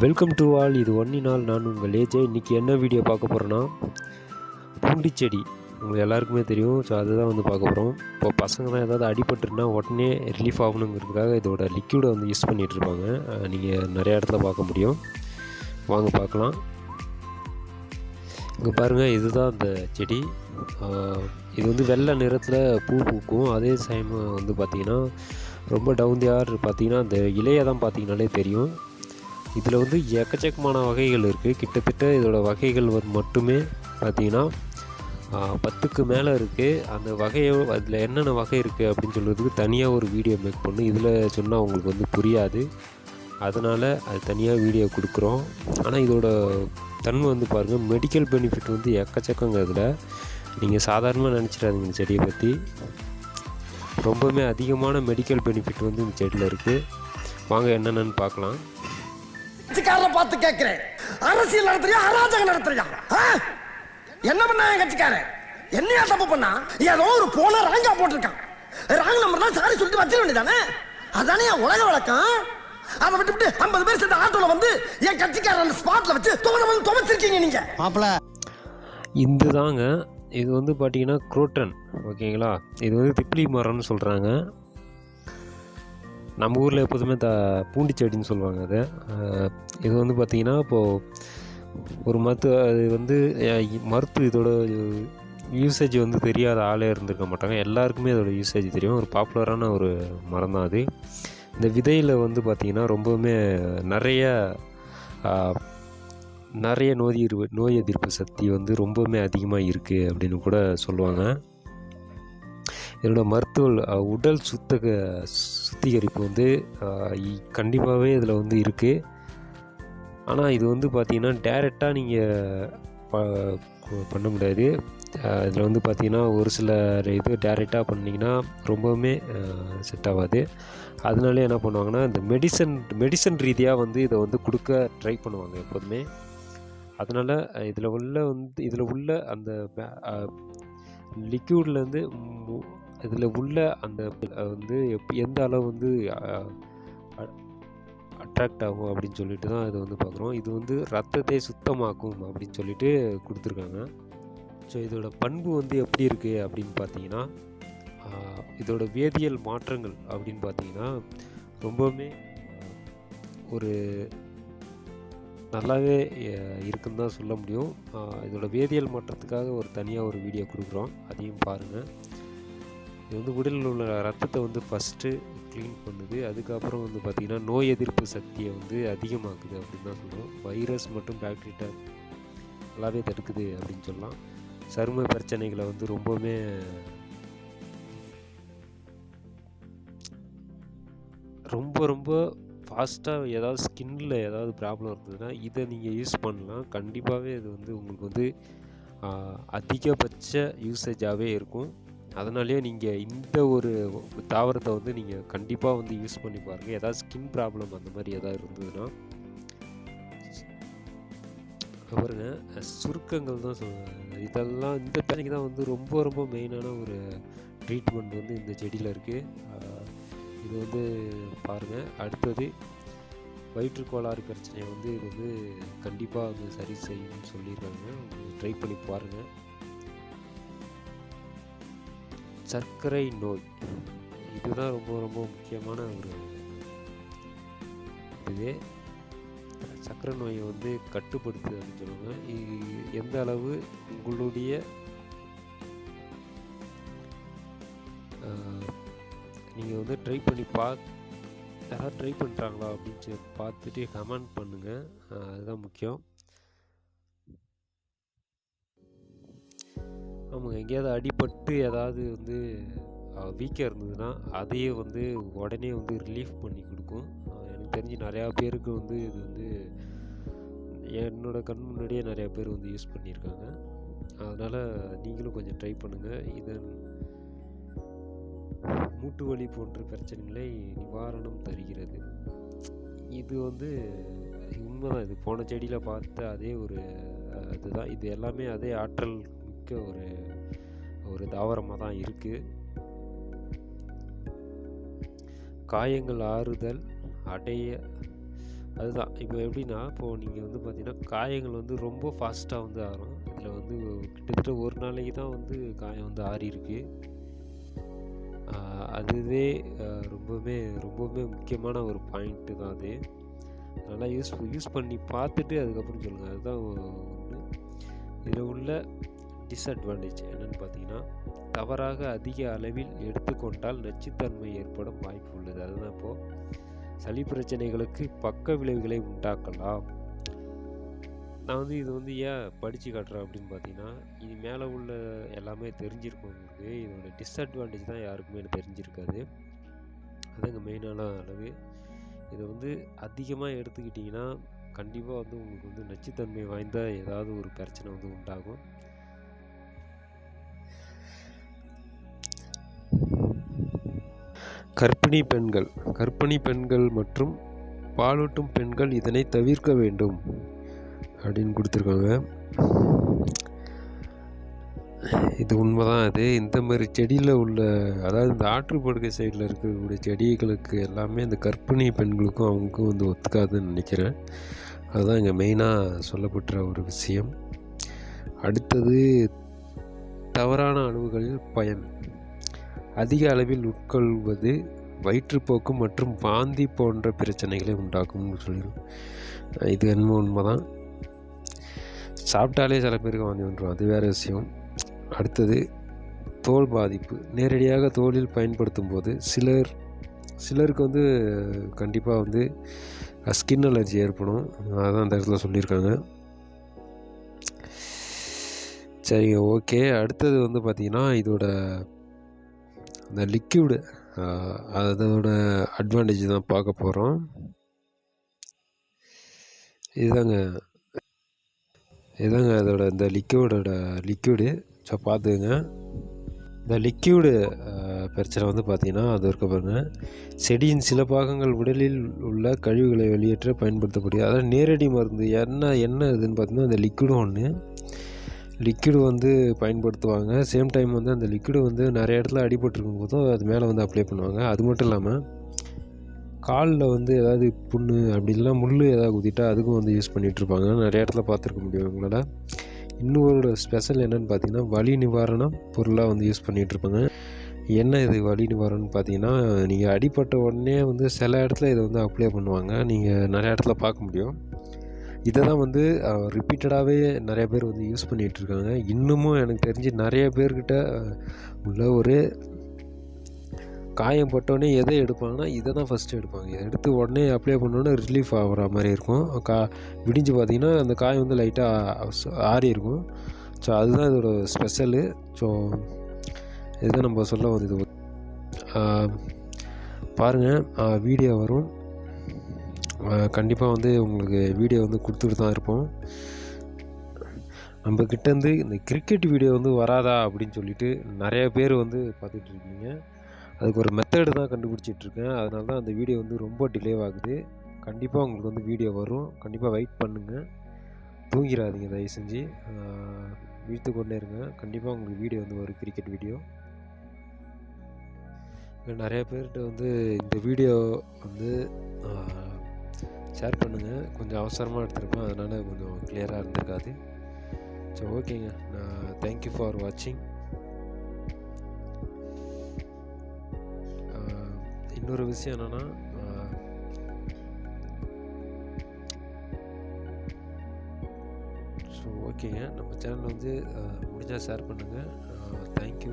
Welcome to all இது ஒன்னி நாள் நான் உங்கள் ஏஜே இன்றைக்கி என்ன வீடியோ பார்க்க போகிறேன்னா பூண்டிச்செடி. உங்களுக்கு எல்லாருக்குமே தெரியும். ஸோ அதுதான் வந்து பார்க்க போகிறோம் இப்போ பசங்க தான் ஏதாவது அடிபட்டுருன்னா உடனே ரிலீஃப் ஆகணுங்கிறதுக்காக இதோட லிக்யூடை வந்து யூஸ் பண்ணிகிட்டு இருப்பாங்க. நீங்கள் நிறையா இடத்துல பார்க்க முடியும். வாங்க பார்க்கலாம். இங்கே பாருங்கள் இதுதான் அந்த செடி. இது வந்து வெள்ளை நிறத்தில் பூ பூக்கும். அதே சமயம் வந்து பார்த்திங்கன்னா ரொம்ப டவுன் தி ஆர் பார்த்தீங்கன்னா அந்த இலையை தான் பார்த்திங்கனாலே தெரியும். இதில் வந்து எக்கச்சக்கமான வகைகள் இருக்குது கிட்டத்தட்ட இதோட வகைகள் வந்து மட்டுமே பார்த்திங்கன்னா பத்துக்கு மேலே இருக்குது அந்த வகையோ அதில் என்னென்ன வகை இருக்குது அப்படின்னு சொல்கிறதுக்கு தனியாக ஒரு வீடியோ மேக் பண்ணு. இதில் சொன்னால் உங்களுக்கு வந்து புரியாது. அதனால் அது தனியாக வீடியோ கொடுக்குறோம். ஆனால் இதோட தன்மை வந்து பாருங்கள் மெடிக்கல் பெனிஃபிட் வந்து எக்கச்சக்கங்க நீங்கள் சாதாரணமாக நினச்சிடாதீங்க இந்த செடியை பற்றி ரொம்பவுமே அதிகமான மெடிக்கல் பெனிஃபிட் வந்து இந்த செடியில் இருக்குது வாங்க என்னென்னு பார்க்கலாம். கட்சிக்காரரை பார்த்து கேட்கிறேன். அரசியல் நடத்துறியா அராஜகம் நடத்துறியா? ஆ? என்ன பண்ணா என் கட்சிக்காரன்? என்னையா தப்பு பண்ணா? ஏதோ ஒரு போன ராங்கா போட்டிருக்கான். ராங் நம்பர்னா சாரி சொல்லிட்டு வச்சிட வேண்டியதானே? அதானே என் உலக வழக்கம்? அதை விட்டு விட்டு ஐம்பது பேர் சேர்ந்த ஆட்டோல வந்து என் கட்சிக்காரன் அந்த ஸ்பாட்ல வச்சு துவன வந்து துவச்சிருக்கீங்க நீங்க. மாப்பிள. இது தாங்க இது வந்து பார்த்தீங்கன்னா குரோட்டன் ஓகேங்களா? இது வந்து திப்ளி மரம்னு சொல்கிறாங்க நம்ம ஊரில் எப்போதுமே த பூண்டி செடின்னு சொல்லுவாங்க அதை. இது வந்து பார்த்திங்கன்னா இப்போது ஒரு மருத்துவ அது வந்து மருத்துவ இதோட யூசேஜ் வந்து தெரியாத ஆளே இருந்திருக்க மாட்டாங்க. எல்லாருக்குமே அதோட யூசேஜ் தெரியும். ஒரு பாப்புலரான ஒரு மரம் தான் அது. இந்த விதையில் வந்து பார்த்திங்கன்னா ரொம்பவுமே நிறைய நிறைய நோய் எதிர்ப்பு நோய் எதிர்ப்பு சக்தி வந்து ரொம்பவுமே அதிகமாக இருக்குது அப்படின்னு கூட சொல்லுவாங்க. என்னோடய மருத்துவ உடல் சுத்தக சுத்திகரிப்பு வந்து கண்டிப்பாகவே இதில் வந்து இருக்குது ஆனால் இது வந்து பார்த்திங்கன்னா டேரெக்டாக நீங்கள் பண்ண முடியாது. இதில் வந்து பார்த்திங்கன்னா ஒரு சில இது டேரெக்டாக பண்ணிங்கன்னா ரொம்பவுமே செட் ஆகாது அதனால என்ன பண்ணுவாங்கன்னா இந்த மெடிசன் மெடிசன் ரீதியாக வந்து இதை வந்து கொடுக்க ட்ரை பண்ணுவாங்க எப்போதுமே. அதனால் இதில் உள்ள வந்து இதில் உள்ள அந்த லிக்யூட்லேருந்து இதில் உள்ள அந்த வந்து எப் எந்த அளவு வந்து அட்ராக்ட் ஆகும் அப்படின்னு சொல்லிட்டு தான் இதை வந்து பார்க்குறோம். இது வந்து ரத்தத்தை சுத்தமாக்கும் அப்படின்னு சொல்லிட்டு கொடுத்துருக்காங்க. ஸோ இதோட பண்பு வந்து எப்படி இருக்குது அப்படின்னு பார்த்தீங்கன்னா இதோட வேதியியல் மாற்றங்கள் அப்படின்னு பார்த்தீங்கன்னா ரொம்பவுமே ஒரு நல்லாவே இருக்குன்னு தான் சொல்ல முடியும். இதோட வேதியியல் மாற்றத்துக்காக ஒரு தனியாக ஒரு வீடியோ கொடுக்குறோம். அதையும் பாருங்கள் இது வந்து உடலில் உள்ள ரத்தத்தை வந்து ஃபஸ்ட்டு க்ளீன் பண்ணுது. அதுக்கப்புறம் வந்து பார்த்திங்கன்னா நோய் எதிர்ப்பு சக்தியை வந்து அதிகமாக்குது அப்படின்னு தான் சொல்லுவோம் வைரஸ் மற்றும் பேக்டீரியா நல்லாவே தடுக்குது அப்படின்னு சொல்லலாம். சரும பிரச்சனைகளை வந்து ரொம்பவுமே ரொம்ப ரொம்ப ஃபாஸ்ட்டாக ஏதாவது ஸ்கின்னில் ஏதாவது ப்ராப்ளம் இருந்ததுன்னா இதை நீங்கள் யூஸ் பண்ணலாம். கண்டிப்பாகவே இது வந்து உங்களுக்கு வந்து அதிகபட்ச யூசேஜாகவே இருக்கும். அதனாலேயே நீங்கள் இந்த ஒரு தாவரத்தை வந்து நீங்கள் கண்டிப்பாக வந்து யூஸ் பண்ணி பாருங்கள் ஏதாவது ஸ்கின் ப்ராப்ளம் அந்த மாதிரி ஏதாவது இருந்ததுன்னா பாருங்க சுருக்கங்கள் தான் சொல்லுவாங்க. இதெல்லாம் இந்த பிரச்சனைக்கு தான் வந்து ரொம்ப ரொம்ப மெயினான ஒரு ட்ரீட்மெண்ட் வந்து இந்த செடியில் இருக்குது இது வந்து பாருங்கள் அடுத்தது வயிற்றுக்கோளாறு பிரச்சனையை வந்து இது வந்து கண்டிப்பாக வந்து சரி செய்யும்னு சொல்லியிருக்காங்க. ட்ரை பண்ணி பாருங்கள் சர்க்கரை நோய். இதுதான் ரொம்ப ரொம்ப முக்கியமான ஒரு இது. சர்க்கரை நோயை வந்து கட்டுப்படுத்து அப்படின்னு சொல்லுவாங்க. எந்த அளவு உங்களுடைய நீங்கள் வந்து ட்ரை பண்ணி பா யாராவது ட்ரை பண்ணுறாங்களா அப்படின்னு சொல்லி பார்த்துட்டு கமெண்ட் பண்ணுங்கள் அதுதான் முக்கியம். ஆமாங்க. எங்கேயாவது அடிபட்டு ஏதாவது வந்து வீக்காக இருந்ததுன்னா அதையே வந்து உடனே வந்து ரிலீஃப் பண்ணி கொடுக்கும். எனக்கு தெரிஞ்சு நிறையா பேருக்கு வந்து இது வந்து என்னோட கண் முன்னாடியே நிறையா பேர் வந்து யூஸ் பண்ணியிருக்காங்க. அதனால் நீங்களும் கொஞ்சம் ட்ரை பண்ணுங்கள் இதன் மூட்டு வலி போன்ற பிரச்சனைகளை நிவாரணம் தருகிறது. இது வந்து உண்மைதான். இது போன செடியில் பார்த்த அதே ஒரு இதுதான். இது எல்லாமே அதே ஆற்றல் ஒரு ஒரு தாவரமாக தான் இருக்குது காயங்கள் ஆறுதல் அடைய அதுதான். இப்போ எப்படின்னா இப்போது நீங்கள் வந்து பார்த்தீங்கன்னா காயங்கள் வந்து ரொம்ப ஃபாஸ்ட்டாக வந்து ஆறும். இதில் வந்து கிட்டத்தட்ட ஒரு நாளைக்கு தான் வந்து காயம் வந்து ஆறி இருக்கு. அதுவே ரொம்பவுமே ரொம்பவுமே முக்கியமான ஒரு பாயிண்ட்டு தான் அது. நல்லா யூஸ் யூஸ் பண்ணி பார்த்துட்டு அதுக்கப்புறம் சொல்லுங்கள் அதுதான் ஒன்று இதில் உள்ள டிஸ்அட்வான்டேஜ் என்னென்னு பார்த்தீங்கன்னா தவறாக அதிக அளவில் எடுத்துக்கொண்டால் நச்சுத்தன்மை ஏற்படும் வாய்ப்பு உள்ளது. அதுதான் இப்போது சளி பிரச்சனைகளுக்கு பக்க விளைவுகளை உண்டாக்கலாம். நான் வந்து இது வந்து ஏன் படித்து காட்டுறேன் அப்படின்னு பார்த்தீங்கன்னா இது மேலே உள்ள எல்லாமே தெரிஞ்சிருக்கும் உங்களுக்கு இதோட டிஸ்அட்வான்டேஜ் தான் யாருக்குமே எனக்கு தெரிஞ்சிருக்காது. அதுங்க மெயினான அளவு. இதை வந்து அதிகமாக எடுத்துக்கிட்டிங்கன்னா கண்டிப்பாக வந்து உங்களுக்கு வந்து நச்சுத்தன்மை வாய்ந்த ஏதாவது ஒரு பிரச்சனை வந்து உண்டாகும். கர்ப்பிணி பெண்கள் கர்ப்பிணி பெண்கள் மற்றும் பாலூட்டும் பெண்கள் இதனை தவிர்க்க வேண்டும். அப்படின்னு கொடுத்துருக்காங்க. இது உண்மைதான். அது இந்த மாதிரி செடியில் உள்ள அதாவது இந்த ஆற்றுப்படுகை சைடில் இருக்கக்கூடிய செடிகளுக்கு எல்லாமே இந்த கர்ப்பிணி பெண்களுக்கும் அவங்களுக்கும் வந்து ஒத்துக்காதுன்னு நினைக்கிறேன். அதுதான் இங்கே மெயினாக சொல்லப்பட்ட ஒரு விஷயம். அடுத்தது தவறான அளவுகளில் பயன். அதிக அளவில் உட்கொள்வது வயிற்றுப்போக்கு மற்றும் வாந்தி போன்ற பிரச்சனைகளை உண்டாக்கும்னு சொல்லிடும். இது என்னமோ உண்மைதான். சாப்பிட்டாலே சில பேருக்கு வாந்தி வந்துடும் அது வேறு விஷயம். அடுத்தது தோல் பாதிப்பு. நேரடியாக தோலில் பயன்படுத்தும் போது சிலர் சிலருக்கு வந்து கண்டிப்பாக வந்து ஸ்கின் அலர்ஜி ஏற்படும். அதான் அந்த இடத்துல சொல்லியிருக்காங்க. சரிங்க ஓகே. அடுத்தது வந்து பார்த்திங்கன்னா இதோட இந்த லிக்யூடு அதோட அட்வான்டேஜ் தான் பார்க்க போகிறோம் இதுதாங்க இதுதாங்க அதோட இந்த லிக்யூடோட லிக்யூடு ஸோ பார்த்துங்க இந்த லிக்யூடு பிரச்சனை வந்து பார்த்திங்கன்னா அது இருக்க பாருங்கள் செடியின் சில பாகங்கள் உடலில் உள்ள கழிவுகளை வெளியேற்ற பயன்படுத்தக்கூடிய அதாவது நேரடி மருந்து என்ன என்ன இதுன்னு பார்த்தீங்கன்னா அந்த லிக்விடும் ஒன்று லிக்விடு வந்து பயன்படுத்துவாங்க. சேம் டைம் வந்து அந்த லிக்விடு வந்து நிறைய இடத்துல அடிபட்டுருக்கும் போதும் அது மேலே வந்து அப்ளை பண்ணுவாங்க. அது மட்டும் இல்லாமல் காலில் வந்து ஏதாவது புண்ணு அப்படி இல்லைனா முள் ஏதாவது குத்திட்டா அதுக்கும் வந்து யூஸ் பண்ணிகிட்ருப்பாங்க நிறைய இடத்துல பார்த்துருக்க முடியும் உங்களால். இன்னொரு ஸ்பெஷல் என்னென்னு பார்த்தீங்கன்னா வலி நிவாரணம் பொருளாக வந்து யூஸ் பண்ணிகிட்ருப்பாங்க என்ன இது வலி நிவாரணம்னு பார்த்தீங்கன்னா நீங்கள் அடிப்பட்ட உடனே வந்து சில இடத்துல இதை வந்து அப்ளை பண்ணுவாங்க. நீங்கள் நிறைய இடத்துல பார்க்க முடியும். இதை தான் வந்து ரிப்பீட்டடாகவே நிறைய பேர் வந்து யூஸ் பண்ணிகிட்ருக்காங்க இன்னமும் எனக்கு தெரிஞ்சு நிறைய பேர்கிட்ட உள்ள ஒரு காயம் பட்டோடனே எதை எடுப்பாங்கன்னா இதை தான் ஃபஸ்ட்டு எடுப்பாங்க. இதை எடுத்து உடனே அப்ளை பண்ணோன்னே ரிலீஃப் ஆகிற மாதிரி இருக்கும். கா விடிஞ்சு பார்த்திங்கன்னா அந்த காயம் வந்து லைட்டாக ஆறி இருக்கும். ஸோ அதுதான் இதோட ஸ்பெஷலு ஸோ இதுதான் நம்ம சொல்ல வந்தது. பாருங்கள் வீடியோ வரும். கண்டிப்பாக வந்து உங்களுக்கு வீடியோ வந்து கொடுத்துட்டு தான் இருப்போம். நம்மக்கிட்டேருந்து இந்த கிரிக்கெட் வீடியோ வந்து வராதா அப்படின்னு சொல்லிட்டு நிறைய பேர் வந்து பார்த்துட்ருக்கீங்க அதுக்கு ஒரு மெத்தடு தான் கண்டுபிடிச்சிட்ருக்கேன் அதனால தான் அந்த வீடியோ வந்து ரொம்ப டிலே ஆகுது. கண்டிப்பாக உங்களுக்கு வந்து வீடியோ வரும். கண்டிப்பாக வெயிட் பண்ணுங்கள் தூங்கிடாதீங்க தயவு செஞ்சு. வீழ்த்து கொண்டே இருங்க. கண்டிப்பாக உங்களுக்கு வீடியோ வந்து வரும் கிரிக்கெட் வீடியோ நிறைய பேர்கிட்ட வந்து இந்த வீடியோ வந்து ஷேர் பண்ணுங்கள் கொஞ்சம் அவசரமாக எடுத்திருப்பேன். அதனால் கொஞ்சம் கிளியராக இருந்திருக்காது. ஸோ ஓகேங்க நான் தேங்க்யூ ஃபார் வாட்சிங் இன்னொரு விஷயம் என்னென்னா ஸோ ஓகேங்க நம்ம சேனல் வந்து முடிஞ்சால் ஷேர் பண்ணுங்கள் தேங்க்யூ